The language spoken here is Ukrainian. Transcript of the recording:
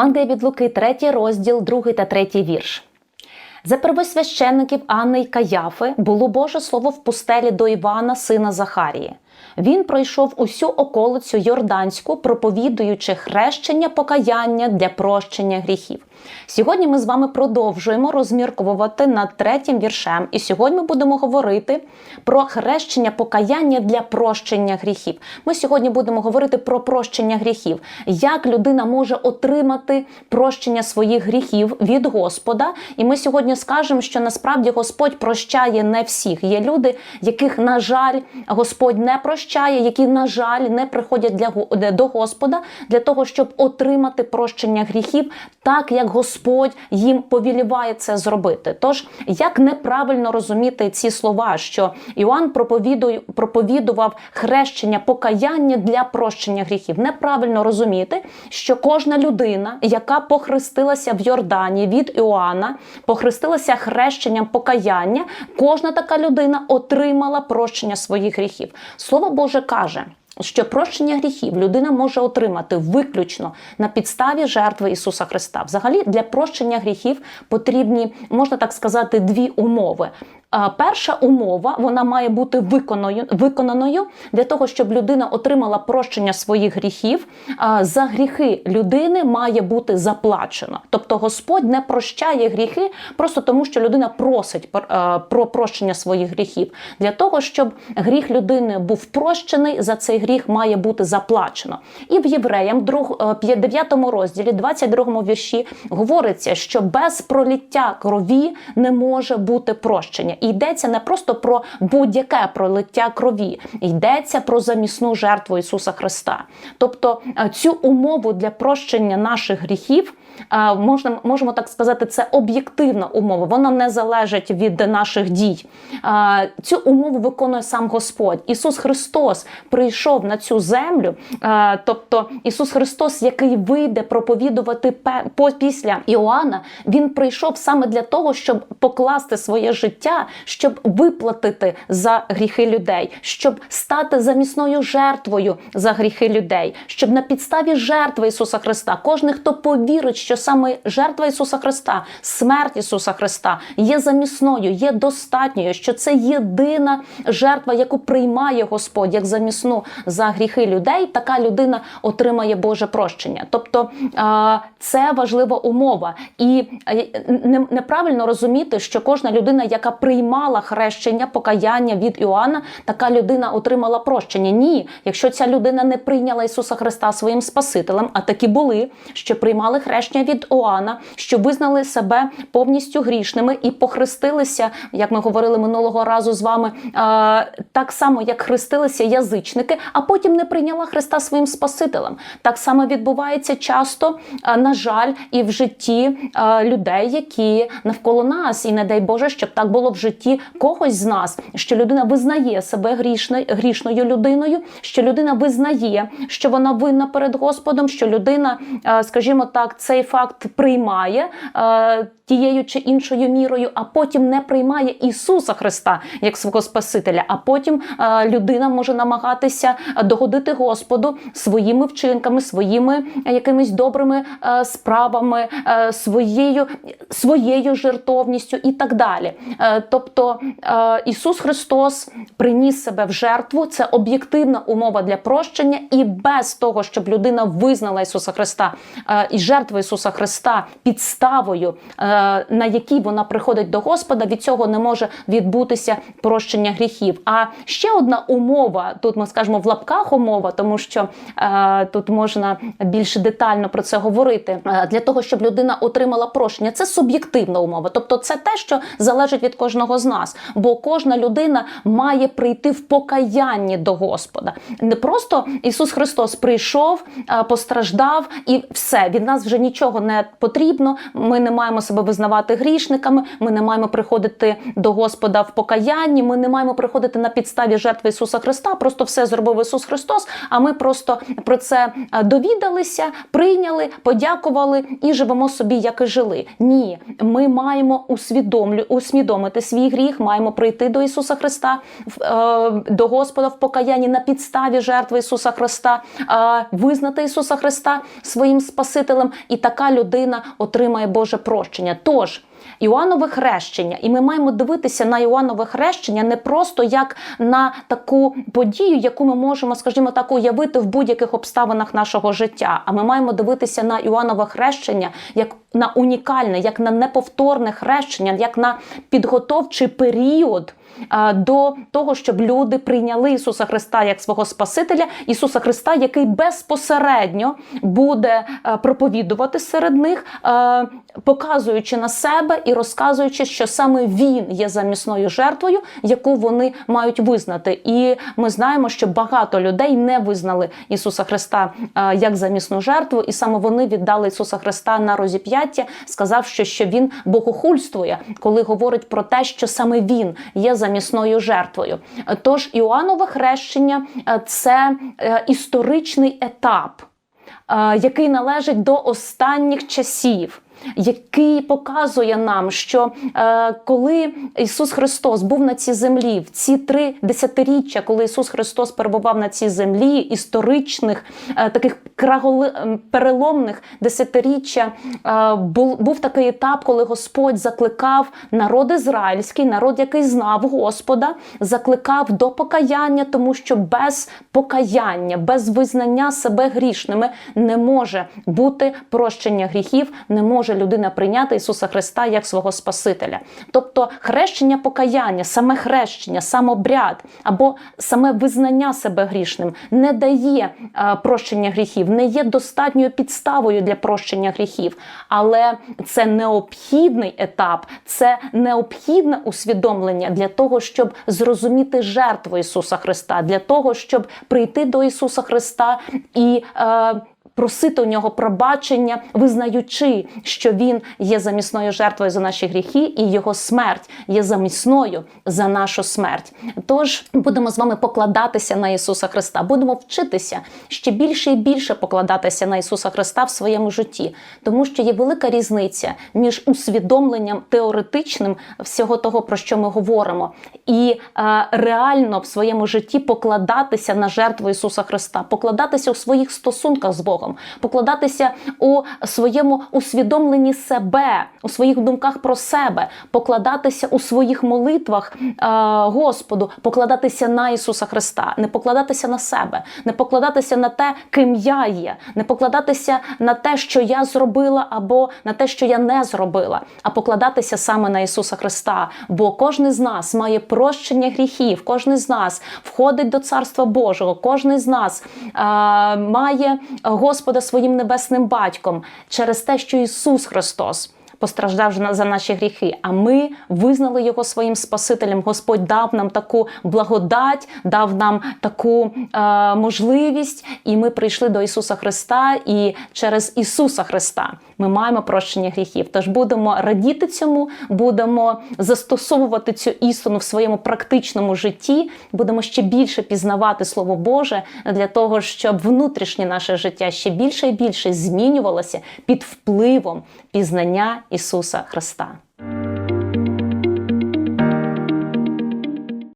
Євангелія від Луки, 3 розділ, 2 та 3 вірш. За первосвященників Анни й Каяфи було Боже слово в пустелі до Івана, сина Захарії. Він пройшов усю околицю Йорданську, проповідуючи хрещення покаяння для прощення гріхів. Сьогодні ми з вами продовжуємо розмірковувати над третім віршем, і сьогодні ми будемо говорити про хрещення покаяння для прощення гріхів. Ми сьогодні будемо говорити про прощення гріхів, як людина може отримати прощення своїх гріхів від Господа. І ми сьогодні скажемо, що насправді Господь прощає не всіх. Є люди, яких, на жаль, Господь не прощає, які, на жаль, не приходять для до Господа для того, щоб отримати прощення гріхів, так як Господь їм повіліває це зробити. Тож як неправильно розуміти ці слова, що Іоанн проповідував хрещення покаяння для прощення гріхів? Неправильно розуміти, що кожна людина, яка похрестилася в Йордані від Іоанна, похрестилася хрещенням покаяння, кожна така людина отримала прощення своїх гріхів. Слово Боже каже що прощення гріхів людина може отримати виключно на підставі жертви Ісуса Христа. Взагалі для прощення гріхів потрібні, можна так сказати, дві умови. Перша умова вона має бути виконаною виконаною для того, щоб людина отримала прощення своїх гріхів. За гріхи людини має бути заплачено. Тобто Господь не прощає гріхи просто тому, що людина просить про прощення своїх гріхів. Для того, щоб гріх людини був прощений, за цей гріх має бути заплачено. І в Євреям, 9 розділі, 22 вірші, говориться, що без проліття крові не може бути прощення. І йдеться не просто про будь-яке пролиття крові, йдеться про замісну жертву Ісуса Христа. Тобто цю умову для прощення наших гріхів можна, можемо так сказати, це об'єктивна умова. Вона не залежить від наших дій. Цю умову виконує сам Господь. Ісус Христос прийшов на цю землю, тобто Ісус Христос, який вийде проповідувати після Іоанна, Він прийшов саме для того, щоб покласти своє життя, щоб виплатити за гріхи людей, щоб стати замісною жертвою за гріхи людей, щоб на підставі жертви Ісуса Христа кожен, хто повірить, що саме жертва Ісуса Христа, смерть Ісуса Христа є замісною, є достатньою, що це єдина жертва, яку приймає Господь як замісну за гріхи людей. Така людина отримає Боже прощення. Тобто це важлива умова, і неправильно розуміти, що кожна людина, яка приймала хрещення, покаяння від Іоанна, така людина отримала прощення. Ні, якщо ця людина не прийняла Ісуса Христа своїм Спасителем, а такі були, що приймали хрещення від Оана, що визнали себе повністю грішними і похрестилися, як ми говорили минулого разу з вами, так само, як хрестилися язичники, а потім не прийняла Христа своїм Спасителем. Так само відбувається часто, на жаль, і в житті людей, які навколо нас, і не дай Боже, щоб так було в житті когось з нас, що людина визнає себе грішною, грішною людиною, що людина визнає, що вона винна перед Господом, що людина, скажімо так, цей факт приймає е, тією чи іншою мірою, а потім не приймає Ісуса Христа як свого Спасителя. А потім е, людина може намагатися догодити Господу своїми вчинками, своїми якимись добрими е, справами, е, своєю своєю жертовністю і так далі. Е, тобто е, Ісус Христос приніс себе в жертву. Це об'єктивна умова для прощення, і без того, щоб людина визнала Ісуса Христа е, і жертву Ісуса Христа підставою, е, на якій вона приходить до Господа, від цього не може відбутися прощення гріхів. А ще одна умова, тут ми скажемо в лапках умова, тому що тут можна більш детально про це говорити. Для того, щоб людина отримала прощення, це суб'єктивна умова. Тобто, це те, що залежить від кожного з нас. Бо кожна людина має прийти в покаянні до Господа. Не просто Ісус Христос прийшов, постраждав і все від нас вже нічого не потрібно. Ми не маємо себе визнавати грішниками. Ми не маємо приходити до Господа в покаянні. Ми не маємо приходити на підставі жертви Ісуса Христа. Просто все зробив Ісус Христос. А ми просто про це довідалися, прийняли, подякували і живемо собі, як і жили. Ні, ми маємо усвідомлю, усвідомити свій гріх, маємо прийти до Ісуса Христа, е, до Господа в покаянні на підставі жертви Ісуса Христа, е, визнати Ісуса Христа своїм Спасителем, і така людина отримає Боже прощення. Тож. Іоаннове хрещення, і ми маємо дивитися на Іоаннове хрещення не просто як на таку подію, яку ми можемо, скажімо так, уявити в будь-яких обставинах нашого життя. А ми маємо дивитися на Іоаннове хрещення як на унікальне, як на неповторне хрещення, як на підготовчий період. До того, щоб люди прийняли Ісуса Христа як свого Спасителя, Ісуса Христа, який безпосередньо буде е, проповідувати серед них, е, показуючи на себе розказуючи, що саме Він є замісною жертвою, яку вони мають визнати. І ми знаємо, що багато людей не визнали Ісуса Христа е, як замісну жертву, і саме вони віддали Ісуса Христа на розіп'яття, сказавши, що Він богохульствує, коли говорить про те, що саме Він є замісною жертвою. Тож Іоаннове хрещення е, це е, історичний етап який належить до останніх часів. Який показує нам, що е, коли Ісус Христос був на цій землі, в ці три десятиріччя, коли Ісус Христос перебував на цій землі, історичних е, таких краголи, переломних десятиріччя, е, був, був такий етап, коли Господь закликав народ ізраїльський, народ, який знав Господа, закликав до покаяння, тому що без покаяння, без визнання себе грішними не може бути прощення гріхів, не може людина прийняти Ісуса Христа як свого Спасителя. Тобто хрещення покаяння, саме хрещення, сам обряд або саме визнання себе грішним не дає е, прощення гріхів, не є достатньою підставою для прощення гріхів, але це необхідний етап, це необхідне усвідомлення для того, щоб зрозуміти жертву Ісуса Христа, для того, щоб прийти до Ісуса Христа і. Е, Просити у нього пробачення, визнаючи, що він є замісною жертвою за наші гріхи, і його смерть є замісною за нашу смерть. Тож будемо з вами покладатися на Ісуса Христа, будемо вчитися ще більше і більше покладатися на Ісуса Христа в своєму житті, тому що є велика різниця між усвідомленням теоретичним всього того, про що ми говоримо, і е, реально в своєму житті покладатися на жертву Ісуса Христа, покладатися у своїх стосунках з Богом, покладатися у своєму усвідомленні себе, у своїх думках про себе, покладатися у своїх молитвах е, Господу, покладатися на Ісуса Христа, не покладатися на себе, не покладатися на те, ким я є, не покладатися на те, що я зробила, або на те, що я не зробила, а покладатися саме на Ісуса Христа. Бо кожен з нас має прощення гріхів, кожен з нас входить до Царства Божого, кожен з нас е, має Господа своїм небесним батьком через те, що Ісус Христос. Постраждав за- наші гріхи, а ми визнали його своїм Спасителем. Господь дав нам таку благодать, дав нам таку е, можливість, і ми прийшли до Ісуса Христа. І через Ісуса Христа ми маємо прощення гріхів. Тож будемо радіти цьому, будемо застосовувати цю істину в своєму практичному житті, будемо ще більше пізнавати Слово Боже для того, щоб внутрішнє наше життя ще більше і більше змінювалося під впливом пізнання Ісуса Христа.